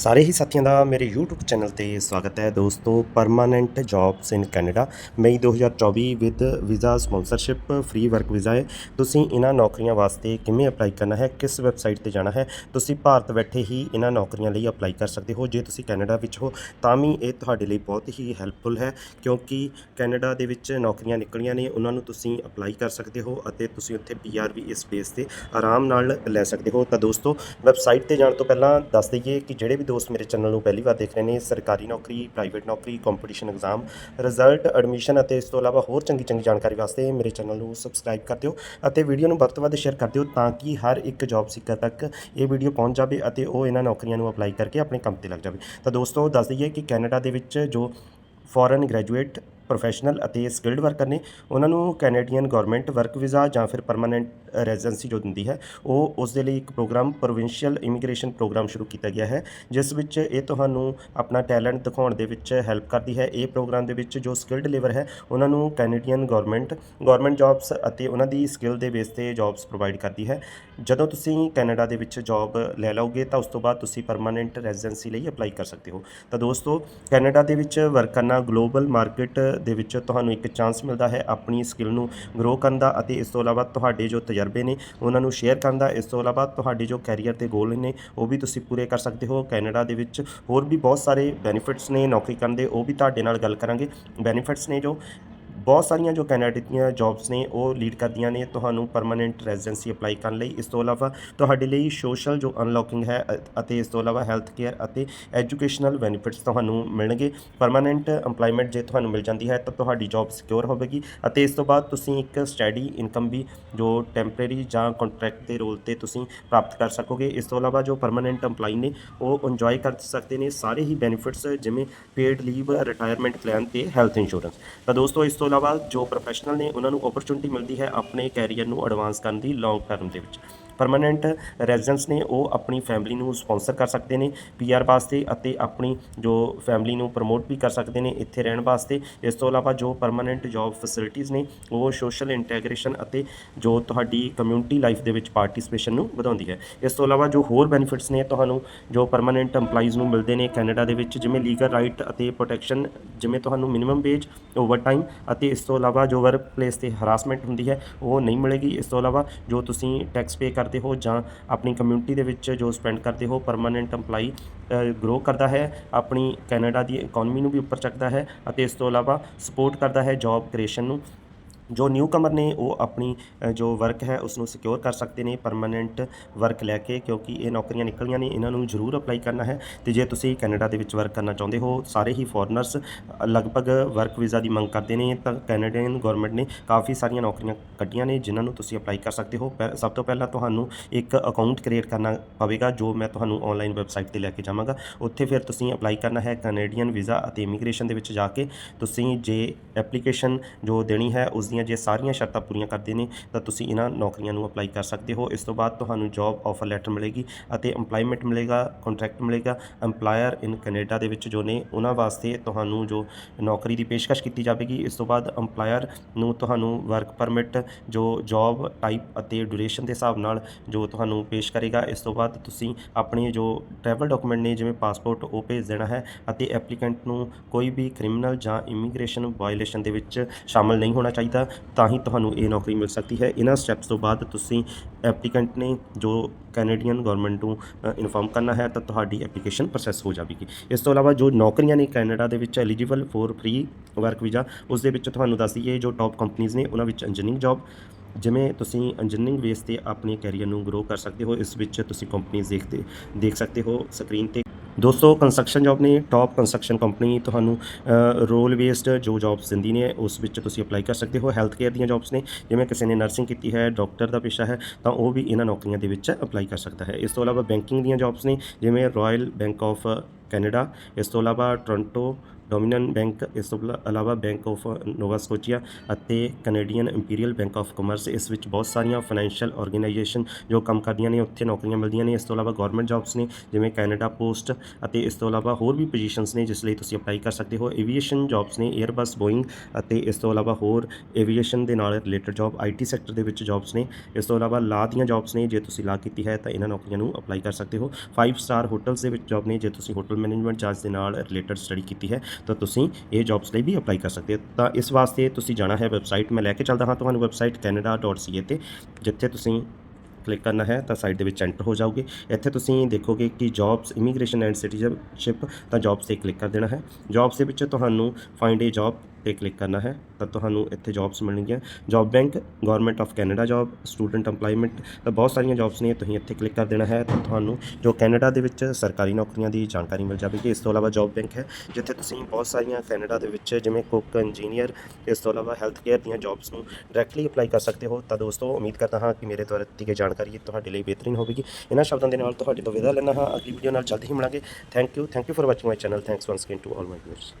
ਸਾਰੇ ਹੀ ਸਾਥੀਆਂ ਦਾ ਮੇਰੇ YouTube ਚੈਨਲ ਤੇ ਸਵਾਗਤ ਹੈ ਦੋਸਤੋ permanent jobs in Canada May 2024 with visa sponsorship free work visa ਹੈ। ਤੁਸੀਂ ਇਹਨਾਂ ਨੌਕਰੀਆਂ ਵਾਸਤੇ ਕਿਵੇਂ ਅਪਲਾਈ ਕਰਨਾ ਹੈ, ਕਿਸ ਵੈਬਸਾਈਟ ਤੇ ਜਾਣਾ ਹੈ, ਤੁਸੀਂ ਭਾਰਤ ਬੈਠੇ ਹੀ ਇਹਨਾਂ ਨੌਕਰੀਆਂ ਲਈ ਅਪਲਾਈ ਕਰ ਸਕਦੇ ਹੋ। ਜੇ ਤੁਸੀਂ ਕੈਨੇਡਾ ਵਿੱਚ ਹੋ, ਤਾਂ ਵੀ ਇਹ ਤੁਹਾਡੇ ਲਈ ਬਹੁਤ ਹੀ ਹੈਲਪਫੁਲ ਹੈ, ਕਿਉਂਕਿ ਕੈਨੇਡਾ ਦੇ ਵਿੱਚ ਨੌਕਰੀਆਂ ਨਿਕਲੀਆਂ ਨੇ, ਉਹਨਾਂ ਨੂੰ ਤੁਸੀਂ ਅਪਲਾਈ ਕਰ ਸਕਦੇ ਹੋ ਅਤੇ ਤੁਸੀਂ ਉੱਥੇ ਪੀਆਰ ਵੀ ਇਸ ਬੇਸ ਤੇ ਆਰਾਮ ਨਾਲ ਲੈ ਸਕਦੇ ਹੋ। ਤਾਂ ਦੋਸਤੋ ਵੈਬਸਾਈਟ ਤੇ ਜਾਣ ਤੋਂ ਪਹਿਲਾਂ ਦੱਸ ਦਈਏ ਕਿ ਜਿਹੜੇ ਵੀ ਦੋਸਤ ਮੇਰੇ ਚੈਨਲ ਨੂੰ ਪਹਿਲੀ ਵਾਰ ਦੇਖ ਰਹੇ ਨੇ, ਸਰਕਾਰੀ ਨੌਕਰੀ ਪ੍ਰਾਈਵੇਟ ਨੌਕਰੀ ਕੰਪੀਟੀਸ਼ਨ ਐਗਜ਼ਾਮ ਰਿਜ਼ਲਟ ਐਡਮਿਸ਼ਨ ਅਤੇ ਇਸ ਤੋਂ ਇਲਾਵਾ ਹੋਰ ਚੰਗੀ ਚੰਗੀ ਜਾਣਕਾਰੀ ਵਾਸਤੇ ਮੇਰੇ ਚੈਨਲ ਨੂੰ ਸਬਸਕ੍ਰਾਈਬ ਕਰ ਦਿਓ ਅਤੇ ਵੀਡੀਓ ਨੂੰ ਵੱਧ ਤੋਂ ਵੱਧ ਸ਼ੇਅਰ ਕਰ ਦਿਓ ਤਾਂ ਕਿ ਹਰ ਇੱਕ ਜੌਬ ਸੀਕਰ ਤੱਕ ਇਹ ਵੀਡੀਓ ਪਹੁੰਚ ਜਾਵੇ ਅਤੇ ਉਹ ਇਹਨਾਂ ਨੌਕਰੀਆਂ ਨੂੰ ਅਪਲਾਈ ਕਰਕੇ ਆਪਣੇ ਕੰਮ ਤੇ ਲੱਗ ਜਾਵੇ। ਤਾਂ ਦੋਸਤੋ, ਦੱਸ ਦਈਏ ਕਿ ਕੈਨੇਡਾ ਦੇ ਵਿੱਚ ਜੋ ਫੋਰਨ ਗ੍ਰੈਜੂਏਟ ਪ੍ਰੋਫੈਸ਼ਨਲ ਅਤੇ ਸਕਿਲਡ ਵਰਕਰ ਨੇ, ਉਹਨਾਂ ਨੂੰ ਕੈਨੇਡੀਅਨ ਗਵਰਨਮੈਂਟ ਵਰਕ ਵੀਜ਼ਾ ਜਾਂ ਫਿਰ ਪਰਮਾਨੈਂਟ ਰੈਜ਼ੀਡੈਂਸੀ ਜੋ ਦਿੰਦੀ ਹੈ, ਉਹ ਉਸ ਦੇ ਲਈ ਇੱਕ ਪ੍ਰੋਗਰਾਮ ਪ੍ਰੋਵਿੰਸ਼ੀਅਲ ਇਮੀਗ੍ਰੇਸ਼ਨ ਪ੍ਰੋਗਰਾਮ ਸ਼ੁਰੂ ਕੀਤਾ ਗਿਆ ਹੈ, ਜਿਸ ਵਿੱਚ ਇਹ ਤੁਹਾਨੂੰ ਆਪਣਾ ਟੈਲੈਂਟ ਦਿਖਾਉਣ ਦੇ ਵਿੱਚ ਹੈਲਪ ਕਰਦੀ ਹੈ। ਇਹ ਪ੍ਰੋਗਰਾਮ ਦੇ ਵਿੱਚ ਜੋ ਸਕਿਲਡ ਲੇਬਰ ਹੈ, ਉਹਨਾਂ ਨੂੰ ਕੈਨੇਡੀਅਨ ਗਵਰਨਮੈਂਟ ਗਵਰਨਮੈਂਟ ਜੌਬਸ ਅਤੇ ਉਹਨਾਂ ਦੀ ਸਕਿੱਲ ਦੇ ਬੇਸ ਤੇ ਜੌਬਸ ਪ੍ਰੋਵਾਈਡ ਕਰਦੀ ਹੈ। ਜਦੋਂ ਤੁਸੀਂ ਕੈਨੇਡਾ ਦੇ ਵਿੱਚ ਜੌਬ ਲੈ ਲਓਗੇ, ਤਾਂ ਉਸ ਤੋਂ ਬਾਅਦ ਤੁਸੀਂ ਪਰਮਾਨੈਂਟ ਰੈਜ਼ੀਡੈਂਸੀ ਲਈ ਅਪਲਾਈ ਕਰ ਸਕਦੇ ਹੋ। ਤਾਂ ਦੋਸਤੋ ਕੈਨੇਡਾ ਦੇ ਵਿੱਚ ਵਰਕ ਕਰਨਾ ਗਲੋਬਲ ਮਾਰਕੀਟ ਦੇ ਵਿੱਚ ਤੁਹਾਨੂੰ ਇੱਕ ਚਾਂਸ ਮਿਲਦਾ ਹੈ ਆਪਣੀ ਸਕਿੱਲ ਨੂੰ ਗਰੋ ਕਰਨ ਦਾ ਅਤੇ ਇਸ ਤੋਂ ਇਲਾਵਾ ਤੁਹਾਡੇ ਜੋ ਤਜਰਬੇ ਨੇ ਉਹਨਾਂ ਨੂੰ ਸ਼ੇਅਰ ਕਰਨ ਦਾ, ਇਸ ਤੋਂ ਇਲਾਵਾ ਤੁਹਾਡੇ ਜੋ ਕੈਰੀਅਰ ਦੇ ਗੋਲ ਨੇ ਉਹ ਵੀ ਤੁਸੀਂ ਪੂਰੇ ਕਰ ਸਕਦੇ ਹੋ। ਕੈਨੇਡਾ ਦੇ ਵਿੱਚ ਹੋਰ ਵੀ ਬਹੁਤ ਸਾਰੇ ਬੈਨੀਫਿਟਸ ਨੇ ਨੌਕਰੀ ਕਰਨ ਦੇ, ਉਹ ਵੀ ਤੁਹਾਡੇ ਨਾਲ ਗੱਲ ਕਰਾਂਗੇ। ਬੈਨੀਫਿਟਸ ਨੇ ਜੋ ਬਹੁਤ ਸਾਰੀਆਂ ਜੋ ਕੈਨੇਡਾ ਦੀਆਂ ਜੌਬਸ ਨੇ, ਉਹ ਲੀਡ ਕਰਦੀਆਂ ਨੇ ਤੁਹਾਨੂੰ ਪਰਮਨੈਂਟ ਰੈਜ਼ੀਡੈਂਸੀ ਅਪਲਾਈ ਕਰਨ ਲਈ। ਇਸ ਤੋਂ ਇਲਾਵਾ ਤੁਹਾਡੇ ਲਈ ਸੋਸ਼ਲ ਜੋ ਅਨਲੌਕਿੰਗ ਹੈ ਅਤੇ ਇਸ ਤੋਂ ਇਲਾਵਾ ਹੈਲਥ ਕੇਅਰ ਅਤੇ ਐਜੂਕੇਸ਼ਨਲ ਬੈਨੀਫਿਟਸ ਤੁਹਾਨੂੰ ਮਿਲਣਗੇ। ਪਰਮਨੈਂਟ EMPLOYMENT ਜੇ ਤੁਹਾਨੂੰ ਮਿਲ ਜਾਂਦੀ ਹੈ, ਤਾਂ ਤੁਹਾਡੀ ਜੌਬ ਸਿਕਿਉਰ ਹੋਵੇਗੀ ਅਤੇ ਇਸ ਤੋਂ ਬਾਅਦ ਤੁਸੀਂ ਇੱਕ ਸਟੈਡੀ ਇਨਕਮ ਵੀ ਜੋ ਟੈਂਪਰੇਰੀ ਜਾਂ ਕੰਟਰੈਕਟ ਦੇ ਰੋਲ ਤੇ ਤੁਸੀਂ ਪ੍ਰਾਪਤ ਕਰ ਸਕੋਗੇ। ਇਸ ਤੋਂ ਇਲਾਵਾ ਜੋ ਪਰਮਨੈਂਟ EMPLOYE ਨੇ, ਉਹ ਇੰਜੋਏ ਕਰ ਸਕਦੇ ਨੇ ਸਾਰੇ ਹੀ ਬੈਨੀਫਿਟਸ ਜਿਵੇਂ ਪੇਡ ਲੀਵ ਰਿਟਾਇਰਮੈਂਟ ਪਲਾਨ ਤੇ ਹੈਲਥ ਇੰਸ਼ੋਰੈਂਸ ਤਾਂ ਦੋਸਤੋ, ਇਸ ਤੋਂ ਇਲਾਵਾ ਜੋ ਪ੍ਰੋਫੈਸ਼ਨਲ ਨੇ ਉਹਨਾਂ ਨੂੰ ਓਪਰਚੁਨਿਟੀ ਮਿਲਦੀ ਹੈ ਆਪਣੇ ਕੈਰੀਅਰ ਨੂੰ ਐਡਵਾਂਸ ਕਰਨ ਦੀ ਲੌਂਗ ਟਰਮ ਦੇ ਵਿੱਚ। ਪਰਮਨੈਂਟ ਰੈਜੀਡੈਂਟਸ ਨੇ ਉਹ ਆਪਣੀ ਫੈਮਿਲੀ ਨੂੰ ਸਪਾਂਸਰ ਕਰ ਸਕਦੇ ਨੇ ਪੀਆਰ ਵਾਸਤੇ ਅਤੇ ਆਪਣੀ ਜੋ ਫੈਮਿਲੀ ਨੂੰ ਪ੍ਰਮੋਟ ਵੀ ਕਰ ਸਕਦੇ ਨੇ ਇੱਥੇ ਰਹਿਣ ਵਾਸਤੇ। ਇਸ ਤੋਂ ਇਲਾਵਾ ਜੋ ਪਰਮਨੈਂਟ ਜੌਬ ਫੈਸਿਲਿਟੀਆਂ ਨੇ, ਉਹ ਸੋਸ਼ਲ ਇੰਟੈਗ੍ਰੇਸ਼ਨ ਅਤੇ ਜੋ ਤੁਹਾਡੀ ਕਮਿਊਨਿਟੀ ਲਾਈਫ ਦੇ ਵਿੱਚ ਪਾਰਟਿਸਿਪੇਸ਼ਨ ਨੂੰ ਵਧਾਉਂਦੀ ਹੈ। ਇਸ ਤੋਂ ਇਲਾਵਾ ਜੋ ਹੋਰ ਬੈਨੀਫਿਟਸ ਨੇ, ਤੁਹਾਨੂੰ ਜੋ ਪਰਮਨੈਂਟ EMPLOYEES ਨੂੰ ਮਿਲਦੇ ਨੇ ਕੈਨੇਡਾ ਦੇ ਵਿੱਚ, ਜਿਵੇਂ ਲੀਗਲ ਰਾਈਟ ਅਤੇ ਪ੍ਰੋਟੈਕਸ਼ਨ ਜਿਵੇਂ ਤੁਹਾਨੂੰ ਮਿਨੀਮਮ ਵੇਜ ਓਵਰਟਾਈਮ ਅਤੇ ਇਸ ਤੋਂ ਇਲਾਵਾ ਜੋ ਵਰਕ ਪਲੇਸ ਤੇ ਹਰਾਸਮੈਂਟ ਹੁੰਦੀ ਹੈ, ਉਹ ਨਹੀਂ ਮਿਲੇਗੀ। ਇਸ ਤੋਂ ਇਲਾਵਾ ਜੋ ਤੁਸੀਂ ਟੈਕਸ ਪੇ ਕਰਦੇ ਕਰਦੇ ਹੋ ਜਾਂ ਆਪਣੀ ਕਮਿਊਨਿਟੀ ਦੇ ਵਿੱਚ ਜੋ ਸਪੈਂਡ ਕਰਦੇ ਹੋ ਪਰਮਨੈਂਟ EMPLOYE ਗਰੋ ਕਰਦਾ ਹੈ, ਆਪਣੀ ਕੈਨੇਡਾ ਦੀ ਇਕਨੋਮੀ ਨੂੰ ਵੀ ਉੱਪਰ ਚੱਕਦਾ ਹੈ ਅਤੇ ਇਸ ਤੋਂ ਇਲਾਵਾ ਸਪੋਰਟ ਕਰਦਾ ਹੈ ਜੌਬ ਕ੍ਰੀਏਸ਼ਨ ਨੂੰ। ਜੋ ਨਿਊ ਕਮਰ ਨੇ, ਉਹ ਆਪਣੀ ਜੋ ਵਰਕ ਹੈ ਉਸ ਨੂੰ ਸਿਕਿਉਰ ਕਰ ਸਕਦੇ ਨੇ ਪਰਮਨੈਂਟ ਵਰਕ ਲੈ ਕੇ, ਕਿਉਂਕਿ ਇਹ ਨੌਕਰੀਆਂ ਨਿਕਲੀਆਂ ਨੇ, ਇਹਨਾਂ ਨੂੰ ਜ਼ਰੂਰ ਅਪਲਾਈ ਕਰਨਾ ਹੈ। ਤੇ ਜੇ ਤੁਸੀਂ ਕੈਨੇਡਾ ਦੇ ਵਿੱਚ ਵਰਕ ਕਰਨਾ ਚਾਹੁੰਦੇ ਹੋ, ਸਾਰੇ ਹੀ ਫੋਰਨਰਸ ਲਗਭਗ ਵਰਕ ਵੀਜ਼ਾ ਦੀ ਮੰਗ ਕਰਦੇ ਨੇ, ਤਾਂ ਕੈਨੇਡੀਅਨ ਗਵਰਨਮੈਂਟ ਨੇ ਕਾਫੀ ਸਾਰੀਆਂ ਨੌਕਰੀਆਂ ਕੱਢੀਆਂ ਨੇ, ਜਿਨ੍ਹਾਂ ਨੂੰ ਤੁਸੀਂ ਅਪਲਾਈ ਕਰ ਸਕਦੇ ਹੋ। ਪਹਿ- ਸਭ ਤੋਂ ਪਹਿਲਾਂ ਤੁਹਾਨੂੰ ਇੱਕ ਅਕਾਊਂਟ ਕ੍ਰੀਏਟ ਕਰਨਾ ਪਵੇਗਾ, ਜੋ ਮੈਂ ਤੁਹਾਨੂੰ ਆਨਲਾਈਨ ਵੈਬਸਾਈਟ ਤੇ ਲੈ ਕੇ ਜਾਵਾਂਗਾ। ਉੱਥੇ ਫਿਰ ਤੁਸੀਂ ਅਪਲਾਈ ਕਰਨਾ ਹੈ ਕੈਨੇਡੀਅਨ ਵੀਜ਼ਾ ਅਤੇ ਇਮੀਗ੍ਰੇਸ਼ਨ ਦੇ ਵਿੱਚ ਜਾ ਕੇ। ਤੁਸੀਂ ਜੇ ਐਪਲੀਕੇਸ਼ਨ ਜੋ ਦੇਣੀ ਹੈ ਉਸ ਦੀਆਂ ਜੇ ਸਾਰੀਆਂ ਸ਼ਰਤਾਂ ਪੂਰੀਆਂ ਕਰਦੇ ਨੇ, ਤਾਂ ਤੁਸੀਂ ਇਹਨਾਂ ਨੌਕਰੀਆਂ ਨੂੰ ਅਪਲਾਈ ਕਰ ਸਕਦੇ ਹੋ। ਇਸ ਤੋਂ ਬਾਅਦ ਤੁਹਾਨੂੰ ਜੌਬ ਆਫਰ ਲੈਟਰ ਮਿਲੇਗੀ ਅਤੇ EMPLOYMENT ਮਿਲੇਗਾ ਕੰਟਰੈਕਟ ਮਿਲੇਗਾ। EMPLOYER ਇਨ ਕੈਨੇਡਾ ਦੇ ਵਿੱਚ ਜੋ ਨੇ, ਉਹਨਾਂ ਵਾਸਤੇ ਤੁਹਾਨੂੰ ਜੋ ਨੌਕਰੀ ਦੀ ਪੇਸ਼ਕਸ਼ ਕੀਤੀ ਜਾਵੇਗੀ। ਇਸ ਤੋਂ ਬਾਅਦ EMPLOYER ਨੂੰ ਤੁਹਾਨੂੰ ਵਰਕ ਪਰਮਿਟ ਜੋ ਜੌਬ ਟਾਈਪ ਅਤੇ ਡਿਊਰੇਸ਼ਨ ਦੇ ਹਿਸਾਬ ਨਾਲ ਜੋ ਤੁਹਾਨੂੰ ਪੇਸ਼ ਕਰੇਗਾ। ਇਸ ਤੋਂ ਬਾਅਦ ਤੁਸੀਂ ਆਪਣੇ ਜੋ ਟਰੈਵਲ ਡਾਕੂਮੈਂਟ ਨੇ, ਜਿਵੇਂ ਪਾਸਪੋਰਟ ਉਹ ਭੇਜ ਦੇਣਾ ਹੈ ਅਤੇ ਐਪਲੀਕੈਂਟ ਨੂੰ ਕੋਈ ਵੀ ਕ੍ਰਿਮੀਨਲ ਜਾਂ ਇਮੀਗ੍ਰੇਸ਼ਨ ਵਾਇਲੇਸ਼ਨ ਦੇ ਵਿੱਚ ਸ਼ਾਮਲ ਨਹੀਂ ਹੋਣਾ ਚਾਹੀਦਾ। ਤਾਂ ਹੀ ਤੁਹਾਨੂੰ ਇਹ ਨੌਕਰੀ ਮਿਲ ਸਕਦੀ ਹੈ। ਇਹਨਾਂ ਸਟੈਪਸ ਤੋਂ ਬਾਅਦ ਤੁਸੀਂ ਐਪਲੀਕੈਂਟ ਨੇ ਜੋ ਕੈਨੇਡੀਅਨ ਗਵਰਨਮੈਂਟ ਨੂੰ ਇਨਫਾਰਮ ਕਰਨਾ ਹੈ, ਤਾਂ ਤੁਹਾਡੀ ਐਪਲੀਕੇਸ਼ਨ ਪ੍ਰੋਸੈਸ ਹੋ ਜਾਵੇਗੀ। ਇਸ ਤੋਂ ਇਲਾਵਾ ਜੋ ਨੌਕਰੀਆਂ ਨੇ ਕੈਨੇਡਾ ਦੇ ਵਿੱਚ eligible for free work visa ਉਸ ਦੇ ਵਿੱਚ ਤੁਹਾਨੂੰ ਦੱਸ ਦਈਏ, ਜੋ ਟੌਪ ਕੰਪਨੀਆਂ ਨੇ, ਉਹਨਾਂ ਵਿੱਚ ਇੰਜੀਨੀਅਰਿੰਗ ਜੌਬ ਜਿਵੇਂ ਤੁਸੀਂ ਇੰਜੀਨੀਅਰਿੰਗ ਬੇਸ ਤੇ ਆਪਣੇ ਕੈਰੀਅਰ ਨੂੰ ਗਰੋ ਕਰ ਸਕਦੇ ਹੋ, ਇਸ ਵਿੱਚ ਤੁਸੀਂ ਕੰਪਨੀਆਂ ਦੇਖਦੇ, ਦੇਖ ਸਕਦੇ ਹੋ ਸਕਰੀਨ ਤੇ ਦੋਸਤੋ ਕੰਸਟਰਕਸ਼ਨ ਜੌਬ ਨੇ ਟੌਪ ਕੰਸਟਰਕਸ਼ਨ ਕੰਪਨੀ ਤੁਹਾਨੂੰ ਰੋਲ ਬੇਸਡ ਜੋ ਜੌਬਸ ਦਿੰਦੀ ਨੇ, ਉਸ ਵਿੱਚ ਤੁਸੀਂ ਅਪਲਾਈ ਕਰ ਸਕਦੇ ਹੋ। ਹੈਲਥ ਕੇਅਰ ਦੀਆਂ ਜੌਬਸ ਨੇ, ਜਿਵੇਂ ਕਿਸੇ ਨੇ ਨਰਸਿੰਗ ਕੀਤੀ ਹੈ ਡਾਕਟਰ ਦਾ ਪੇਸ਼ਾ ਹੈ, ਤਾਂ ਉਹ ਵੀ ਇਹਨਾਂ ਨੌਕਰੀਆਂ ਦੇ ਵਿੱਚ ਅਪਲਾਈ ਕਰ ਸਕਦਾ ਹੈ। ਇਸ ਤੋਂ ਇਲਾਵਾ ਬੈਂਕਿੰਗ ਦੀਆਂ ਜੌਬਸ ਨੇ, ਜਿਵੇਂ ਰਾਇਲ ਬੈਂਕ ਆਫ ਕੈਨੇਡਾ ਇਸ ਤੋਂ ਇਲਾਵਾ ਟੋਰਾਂਟੋ ਡੋਮੀਨਨ ਬੈਂਕ, ਇਸ ਤੋਂ ਇਲਾਵਾ ਬੈਂਕ ਆਫ ਨੋਵਾ ਸਕੋਚੀਆ ਅਤੇ Canadian Imperial Bank of Commerce, ਇਸ ਵਿੱਚ ਬਹੁਤ ਸਾਰੀਆਂ ਫਾਈਨੈਂਸ਼ੀਅਲ ਆਰਗੇਨਾਈਜੇਸ਼ਨ ਜੋ ਕੰਮ ਕਰਦੀਆਂ ਨੇ, ਉੱਥੇ ਨੌਕਰੀਆਂ ਮਿਲਦੀਆਂ ਨੇ, ਇਸ ਤੋਂ ਇਲਾਵਾ ਗਵਰਨਮੈਂਟ ਜੌਬਸ ਨੇ, ਜਿਵੇਂ ਕੈਨੇਡਾ ਪੋਸਟ ਅਤੇ ਇਸ ਤੋਂ ਇਲਾਵਾ ਹੋਰ ਵੀ ਪੋਜੀਸ਼ਨਸ ਨੇ, ਜਿਸ ਲਈ ਤੁਸੀਂ ਅਪਲਾਈ ਕਰ ਸਕਦੇ ਹੋ। ਏਵੀਏਸ਼ਨ ਜੌਬਸ ਨੇ 에ਅਰਬਸ ਬੋਇੰਗ ਅਤੇ ਇਸ ਤੋਂ ਇਲਾਵਾ ਹੋਰ ਏਵੀਏਸ਼ਨ ਦੇ ਨਾਲ ਰਿਲੇਟਡ ਜੌਬ ਆਈਟੀ ਸੈਕਟਰ ਦੇ ਵਿੱਚ ਜੌਬਸ ਨੇ, ਇਸ ਤੋਂ ਇਲਾਵਾ ਲਾ ਦੀਆਂ ਜੌਬਸ ਨੇ, ਜੇ ਤੁਸੀਂ ਲਾ ਕੀਤੀ ਹੈ ਤਾਂ ਇਹਨਾਂ ਨੌਕਰੀਆਂ ਨੂੰ ਅਪਲਾਈ ਕਰ ਸਕਦੇ ਹੋ। 5 ਸਟਾਰ ਹੋਟਲਸ ਦੇ ਵਿੱਚ ਜੌਬ ਨੇ, ਜੇ ਤੁਸੀਂ ਹੋਟਲ ਮੈਨੇਜਮੈਂਟ ਜਾਂਚ ਦੇ ਨਾਲ ਰਿਲੇਟਡ ਸਟੱਡੀ ਕੀਤੀ ਹੈ ਤਾਂ ਤੁਸੀਂ ਇਹ ਜੌਬਸ ਲਈ ਵੀ ਅਪਲਾਈ ਕਰ ਸਕਦੇ ਹੋ। ਤਾਂ ਇਸ ਵਾਸਤੇ ਤੁਸੀਂ ਜਾਣਾ ਹੈ ਵੈਬਸਾਈਟ ਮੈਂ ਲੈ ਕੇ ਚੱਲਦਾ ਹਾਂ ਤੁਹਾਨੂੰ ਵੈਬਸਾਈਟ canada.ca ਤੇ, ਜਿੱਥੇ ਤੁਸੀਂ ਕਲਿੱਕ ਕਰਨਾ ਹੈ ਤਾਂ ਸਾਈਟ ਦੇ ਵਿੱਚ ਐਂਟਰ ਹੋ ਜਾਓਗੇ। ਇੱਥੇ ਤੁਸੀਂ ਦੇਖੋਗੇ ਕਿ ਜੌਬਸ ਇਮੀਗ੍ਰੇਸ਼ਨ ਐਂਡ ਸਿਟੀਜ਼ਨਸ਼ਿਪ ਤਾਂ ਜੌਬਸ ਤੇ ਕਲਿੱਕ ਕਰ ਦੇਣਾ ਹੈ। ਜੌਬਸ ਦੇ ਵਿੱਚ ਤੁਹਾਨੂੰ ਫਾਈਂਡ ਏ ਜੌਬ ਤੇ ਕਲਿੱਕ ਕਰਨਾ ਹੈ, ਤਾਂ ਤੁਹਾਨੂੰ ਇੱਥੇ ਜੌਬਸ ਮਿਲਣਗੀਆਂ। Job bank government of Canada job student EMPLOYMENT, ਤਾਂ ਬਹੁਤ ਸਾਰੀਆਂ ਜੌਬਸ ਨੇ, ਤੁਸੀਂ ਇੱਥੇ ਕਲਿੱਕ ਕਰ ਦੇਣਾ ਹੈ, ਤਾਂ ਤੁਹਾਨੂੰ ਜੋ ਕੈਨੇਡਾ ਦੇ ਵਿੱਚ ਸਰਕਾਰੀ ਨੌਕਰੀਆਂ ਦੀ ਜਾਣਕਾਰੀ ਮਿਲ ਜਾਵੇਗੀ। ਇਸ ਤੋਂ ਇਲਾਵਾ ਜੌਬ ਬੈਂਕ ਹੈ, ਜਿੱਥੇ ਤੁਸੀਂ ਬਹੁਤ ਸਾਰੀਆਂ ਕੈਨੇਡਾ ਦੇ ਵਿੱਚ ਜਿਵੇਂ ਕੁੱਕ ਇੰਜੀਨੀਅਰ ਇਸ ਤੋਂ ਇਲਾਵਾ ਹੈਲਥ ਕੇਅਰ ਦੀਆਂ ਜੌਬਸ ਨੂੰ ਡਾਇਰੈਕਟਲੀ ਅਪਲਾਈ ਕਰ ਸਕਦੇ ਹੋ। ਤਾਂ ਦੋਸਤੋ, ਉਮੀਦ ਕਰਦਾ ਹਾਂ ਕਿ ਮੇਰੇ ਦੁਆਰਾ ਦਿੱਤੀ ਗਈ ਜਾਣਕਾਰੀ ਤੁਹਾਡੇ ਲਈ ਬਿਹਤਰੀਨ ਹੋਵੇਗੀ। ਇਹਨਾਂ ਸ਼ਬਦਾਂ ਦੇ ਨਾਲ ਤੁਹਾਡੇ ਤੋਂ ਵਿਦਾ ਲੈਣਾ ਹਾਂ। ਅਗਲੀ ਵੀਡੀਓ ਨਾਲ ਜਲਦੀ ਹੀ ਮਿਲਾਂਗੇ। Thank you thank you for watching my channel thanks once again to all my viewers